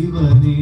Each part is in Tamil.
ശിവനെ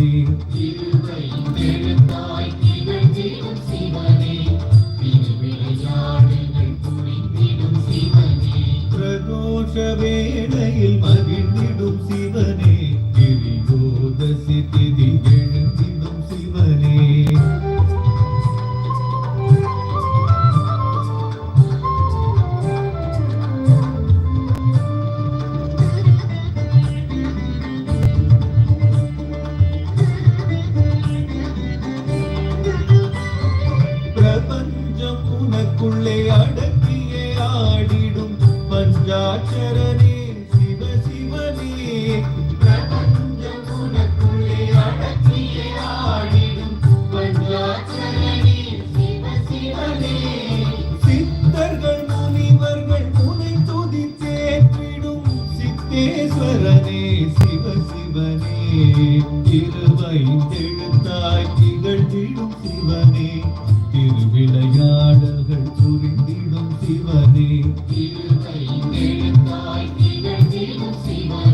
need. சிவனே திருவைந்தெழுத்தாய் திகழ்ந்திடும் சிவனே,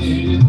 Deus.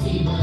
see